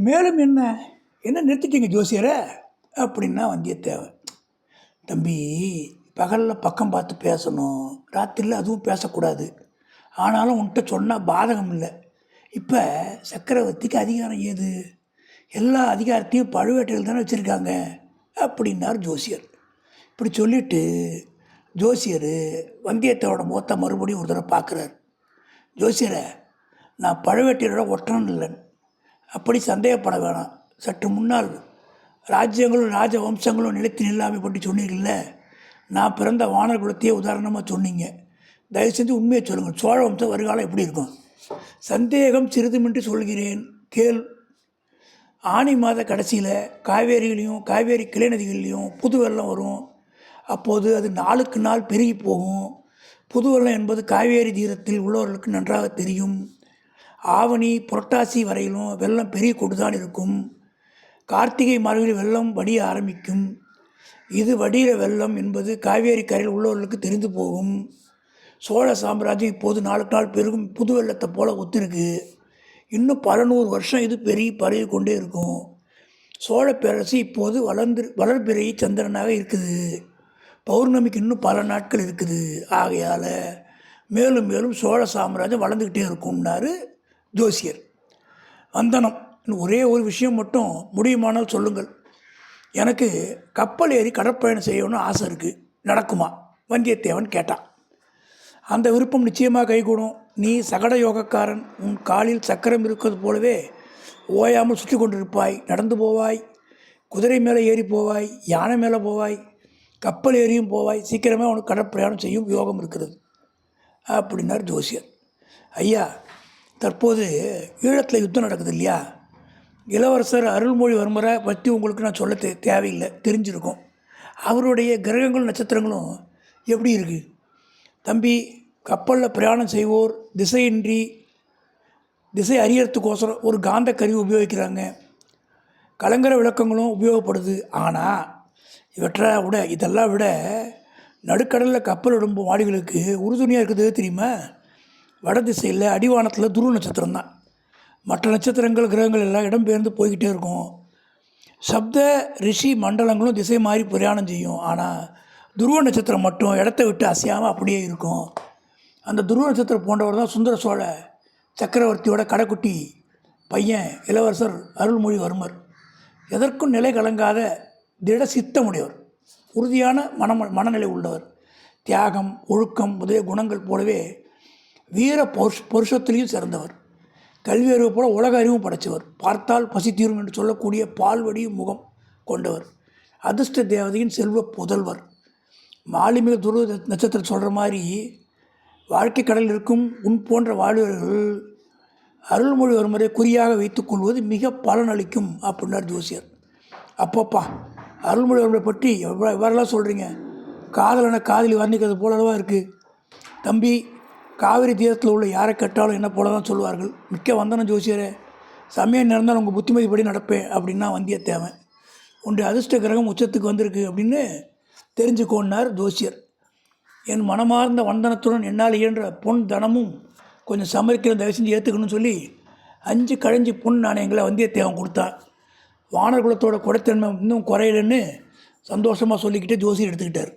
மேலும் என்ன? என்ன நிறுத்திட்டீங்க ஜோசியரை? அப்படின்னா வந்தியத்தேவன் தம்பி பகலில் பக்கம் பார்த்து பேசணும். ராத்திரியில் அதுவும் பேசக்கூடாது. ஆனாலும் உன்கிட்ட சொன்னால் பாதகம் இல்லை. இப்போ சக்கரவர்த்திக்கு அதிகாரம் ஏது? எல்லா அதிகாரத்தையும் பழுவேட்டையில் தானே வச்சுருக்காங்க? அப்படின்னார் ஜோசியர். இப்படி சொல்லிவிட்டு ஜோசியர் வந்தியத்தேவோட முகத்தை மறுபடியும் ஒரு தடவை பார்க்குறாரு. ஜோசியரை நான் பழுவேட்டையரோட ஒற்றன் இல்லைன்னு. அப்படி சந்தேகப்பட வேணாம். சற்று முன்னால் ராஜ்யங்களும் ராஜவம்சங்களும் நிலைத்து நில்லாமை பற்றி சொன்னீங்கல்ல நான் பிறந்த வானர் குலத்தையே உதாரணமாக சொன்னீங்க. தயவு செஞ்சு உண்மையை சொல்லுங்கள். சோழ வம்சம் வருகாலம் எப்படி இருக்கும்? சந்தேகம் சிறிதுமின்றி சொல்கிறேன். கேள். ஆனி மாத கடைசியில் காவேரிகளையும் காவேரி கிளை நதிகள்லையும் புது வெள்ளம் வரும். அப்போது அது நாளுக்கு நாள் பெருகி போகும். புது வெள்ளம் என்பது காவேரி தீரத்தில் உள்ளவர்களுக்கு நன்றாக தெரியும். ஆவணி புரட்டாசி வரையிலும் வெள்ளம் பெரிய கொடுதான் இருக்கும். கார்த்திகை மாதங்களில் வெள்ளம் வடிய ஆரம்பிக்கும். இது வடிகிற வெள்ளம் என்பது காவேரி கரையில் உள்ளவர்களுக்கு தெரிந்து போகும். சோழ சாம்ராஜ்யம் இப்போது நாளுக்கு நாள் பெருகும் புது வெள்ளத்தை போல ஒத்திருக்கு. இன்னும் பல நூறு வருஷம் இது பெருகி பரவி கொண்டே இருக்கும். சோழ பேரரசு இப்போது வளர்ந்து வளர்பிறையை சந்திரனாக இருக்குது. பௌர்ணமிக்கு இன்னும் பல நாட்கள் இருக்குது. ஆகையால் மேலும் மேலும் சோழ சாம்ராஜ்யம் வளர்ந்துக்கிட்டே இருக்கும்னாரு ஜோசியர். வந்தனம் ஒரே ஒரு விஷயம் மட்டும் முடியுமானால் சொல்லுங்கள். எனக்கு கப்பல் ஏறி கடற்பயணம் செய்யணும்னு ஆசை இருக்குது நடக்குமா? வந்தியத்தேவன் கேட்டான். அந்த விருப்பம் நிச்சயமாக கைகூடும். நீ சகட யோகக்காரன். உன் காலில் சக்கரம் இருக்கிறது போலவே ஓயாமல் சுற்றி கொண்டிருப்பாய். நடந்து போவாய். குதிரை மேலே ஏறி போவாய். யானை மேலே போவாய். கப்பல் ஏறியும் போவாய். சீக்கிரமே உனக்கு கடற்பிரயாணம் செய்யும் யோகம் இருக்கிறது. அப்படின்னார் ஜோசியர். ஐயா தற்போது ஈழத்தில் யுத்தம் நடக்குது இல்லையா? இளவரசர் அருள்மொழிவர்மரை பற்றி உங்களுக்கு நான் சொல்ல தே தேவையில்லை தெரிஞ்சிருக்கும். அவருடைய கிரகங்களும் நட்சத்திரங்களும் எப்படி இருக்குது தம்பி கப்பலில் பிரயாணம் செய்வோர் திசையின்றி திசை அறியறதுக்கோசரம் ஒரு காந்த கருவி உபயோகிக்கிறாங்க. கலங்கர விளக்கங்களும் உபயோகப்படுது. ஆனால் இவற்றை விட இதெல்லாம் விட நடுக்கடலில் கப்பல் விடும் வாடிகளுக்கு உறுதுணையாக இருக்குது தெரியுமா? வட திசையில் அடிவானத்தில் துருவ நட்சத்திரம் தான். மற்ற நட்சத்திரங்கள் கிரகங்கள் எல்லாம் இடம்பெயர்ந்து போய்கிட்டே இருக்கும். சப்த ரிஷி மண்டலங்களும் திசை மாறி பிரயாணம் செய்யும். ஆனால் துருவ நட்சத்திரம் மட்டும் இடத்த விட்டு அசையாமல் அப்படியே இருக்கும். அந்த துருவ நட்சத்திரம் போன்றவர் தான் சுந்தர சோழ சக்கரவர்த்தியோட கடைக்குட்டி பையன் இளவரசர் அருள்மொழிவர்மர். எதற்கும் நிலை கலங்காத திட சித்தமுடையவர். உறுதியான மன மனநிலை உள்ளவர். தியாகம் ஒழுக்கம் முதலிய குணங்கள் போலவே வீர பௌருஷ பௌருஷத்திலையும் சிறந்தவர். கல்வி அறிவு போல உலக அறிவும் படைத்தவர் பார்த்தால் பசி தீரும் என்று சொல்லக்கூடிய பால்வடியும் முகம் கொண்டவர். அதிர்ஷ்ட தேவதையின் செல்வ புதல்வர். மாலுமிக துருவ நட்சத்திரம் சொல்கிற மாதிரி வாழ்க்கை கடலில் இருக்கும் உன் போன்ற வாழ்வர்கள் அருள்மொழிவர்மரை குறியாக வைத்துக்கொள்வது மிக பலனளிக்கும் அப்படின்னார் ஜோசியர். அப்பப்பா அருள்மொழிவர்மரை பற்றி எவ்வளோ இவரெல்லாம் சொல்கிறீங்க காதலனை காதலி வர்ணிக்கிறது போலவா இருக்குது தம்பி காவிரி தீரத்தில் உள்ள யாரை கேட்டாலும் என்ன போல தான் சொல்லுவார்கள். மிக்க வந்தனம் ஜோசியரே சமயம் நடந்தால் உங்கள் புத்திமதிப்படி நடப்பேன் அப்படின்னா வந்தியத்தேவன். உன்னுடைய அதிர்ஷ்ட கிரகம் உச்சத்துக்கு வந்திருக்கு அப்படின்னு தெரிஞ்சுக்கோன்னார் ஜோசியர். என் மனமார்ந்த வந்தனத்துடன் என்னால் இயன்ற பொன் தனமும் கொஞ்சம் சமரிக்கிற தயவு செஞ்சு ஏற்றுக்கணும்னு சொல்லி அஞ்சு கழிஞ்சு பொன் நாணயங்களை வந்தியத்தேவன் கொடுத்தான். வானர் குலத்தோட குடைத்தன்மை இன்னும் குறையலன்னு சந்தோஷமாக சொல்லிக்கிட்டு ஜோசியர் எடுத்துக்கிட்டார்.